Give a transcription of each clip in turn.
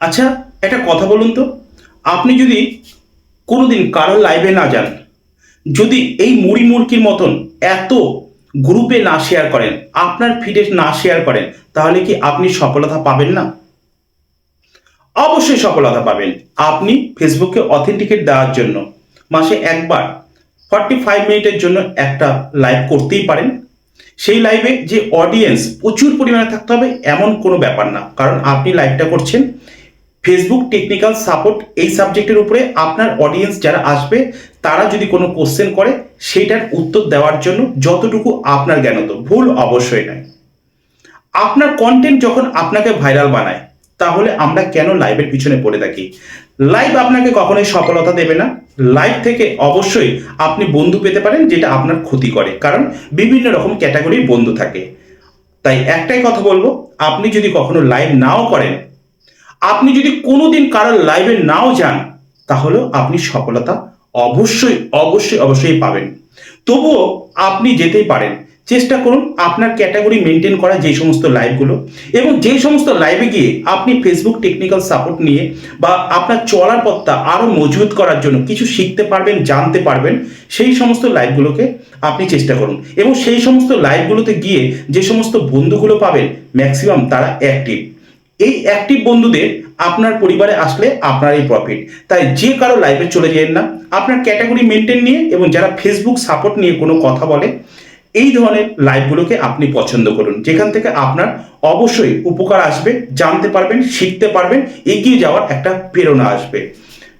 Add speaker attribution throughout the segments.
Speaker 1: আচ্ছা একটা কথা বলুন তো। আপনি যদি কোনোদিন কারও লাইভে না যান, যদি এই মুড়ি মুরকির মতন এত গ্রুপে না শেয়ার করেন, আপনার ফিডে না শেয়ার করেন, তাহলে কি আপনি সফলতা পাবেন না? অবশ্যই সফলতা পাবেন। আপনি ফেসবুকে অথেন্টিকেট দেওয়ার জন্য মাসে একবার ফর্টি ফাইভ মিনিটের জন্য একটা লাইভ করতেই পারেন। সেই লাইভে যে অডিয়েন্স প্রচুর পরিমাণে থাকতে হবে, এমন কোনো ব্যাপার না। কারণ আপনি লাইভটা করছেন ফেসবুক টেকনিক্যাল সাপোর্ট এই সাবজেক্টের উপরে আপনার অডিয়েন্স যারা আসবে, তারা যদি কোনো কোশ্চেন করে, সেইটার উত্তর দেওয়ার জন্য যতটুকু আপনার জ্ঞানত ভুল অবশ্যই নয়। আপনার কন্টেন্ট যখন আপনাকে ভাইরাল বানায়, তাহলে আমরা কেন লাইভের পিছনে পড়ে থাকি? লাইভ আপনাকে কখনোই সফলতা দেবে না। লাইভ থেকে অবশ্যই আপনি বন্ধু পেতে পারেন, যেটা আপনার ক্ষতি করে। কারণ বিভিন্ন রকম ক্যাটাগরির বন্ধু থাকে। তাই একটাই কথা বলব, আপনি যদি কখনো লাইভ নাও করেন আপনি যদি কোনোদিন কারোর লাইভে নাও যান, তাহলেও আপনি সফলতা অবশ্যই অবশ্যই অবশ্যই পাবেন। তবুও আপনি যেতেই পারেন। চেষ্টা করুন আপনার ক্যাটাগরি মেনটেন করা যে সমস্ত লাইভগুলো এবং যে সমস্ত লাইভে গিয়ে আপনি ফেসবুক টেকনিক্যাল সাপোর্ট নিয়ে বা আপনার চলার পথটা আরও মজবুত করার জন্য কিছু শিখতে পারবেন, জানতে পারবেন, সেই সমস্ত লাইভগুলোকে আপনি চেষ্টা করুন এবং সেই সমস্ত লাইভগুলোতে গিয়ে যে সমস্ত বন্ধুগুলো পাবেন ম্যাক্সিমাম তারা অ্যাক্টিভ এই অ্যাক্টিভ বন্ধুদের আপনার পরিবারে আসলে আপনারই প্রফিট তাই যে কারও লাইভে চলে যেন না। আপনার ক্যাটাগরি মেনটেন নিয়ে এবং যারা ফেসবুক সাপোর্ট নিয়ে কোনো কথা বলে, এই ধরনের লাইভগুলোকে আপনি পছন্দ করুন। যেখান থেকে আপনার অবশ্যই উপকার আসবে, জানতে পারবেন, শিখতে পারবেন, এগিয়ে যাওয়ার একটা প্রেরণা আসবে।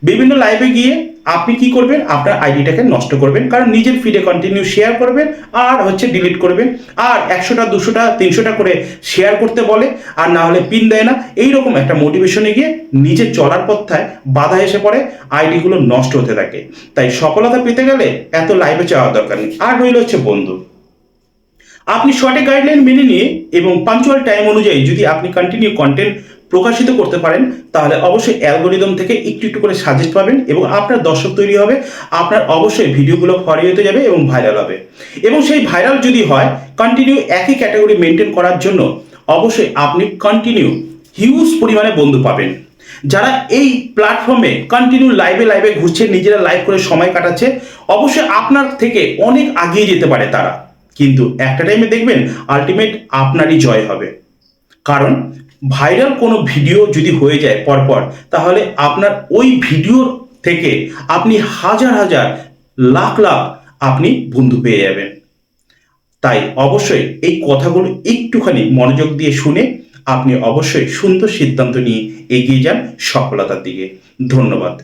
Speaker 1: বিভিন্ন লাইভে গিয়ে আপনি কি করবেন? আপনার আইডিটাকে নষ্ট করবেন। কারণ নিজের ফিডে কন্টিনিউ শেয়ার করবেন আর হচ্ছে ডিলিট করবেন। আর একশোটা, দুশোটা, তিনশোটা করে শেয়ার করতে বলে আর না হলে পিন দেয় না। এইরকম একটা মোটিভেশনে গিয়ে নিজের চলার পথটায় বাধা এসে পড়ে, আইডিগুলো নষ্ট হতে থাকে। তাই সফলতা পেতে গেলে এত লাইভে চাওয়ার দরকার নেই। আর রইল হচ্ছে বন্ধু। আপনি সঠিক গাইডলাইন মেনে নিয়ে এবং পাঞ্চুয়াল টাইম অনুযায়ী যদি আপনি কন্টিনিউ কন্টেন্ট প্রকাশিত করতে পারেন, তাহলে অবশ্যই অ্যালগোরিদম থেকে একটু একটু করে সাজেস্ট পাবেন এবং আপনার দর্শক তৈরি হবে, আপনার অবশ্যই ভিডিওগুলো ফরিয়ে হতে যাবে এবং ভাইরাল হবে। এবং সেই ভাইরাল যদি হয় কন্টিনিউ একই ক্যাটাগরি মেনটেন করার জন্য অবশ্যই আপনি কন্টিনিউ হিউজ পরিমাণে বন্ধু পাবেন। যারা এই প্ল্যাটফর্মে কন্টিনিউ লাইভে লাইভে ঘুরছে, নিজেরা লাইভ করে সময় কাটাচ্ছে, অবশ্যই আপনার থেকে অনেক আগিয়ে যেতে পারে তারা। কিন্তু একটা টাইমে দেখবেন আলটিমেট আপনারই জয় হবে। কারণ ভাইরাল কোনো ভিডিও যদি হয়ে যায় পরপর, তাহলে আপনার ওই ভিডিও থেকে আপনি হাজার হাজার লাখ লাখ আপনি বন্ধু পেয়ে যাবেন। তাই অবশ্যই এই কথাগুলো একটুখানি মনোযোগ দিয়ে শুনে আপনি অবশ্যই সুন্দর সিদ্ধান্ত নিয়ে এগিয়ে যান সফলতার দিকে। ধন্যবাদ।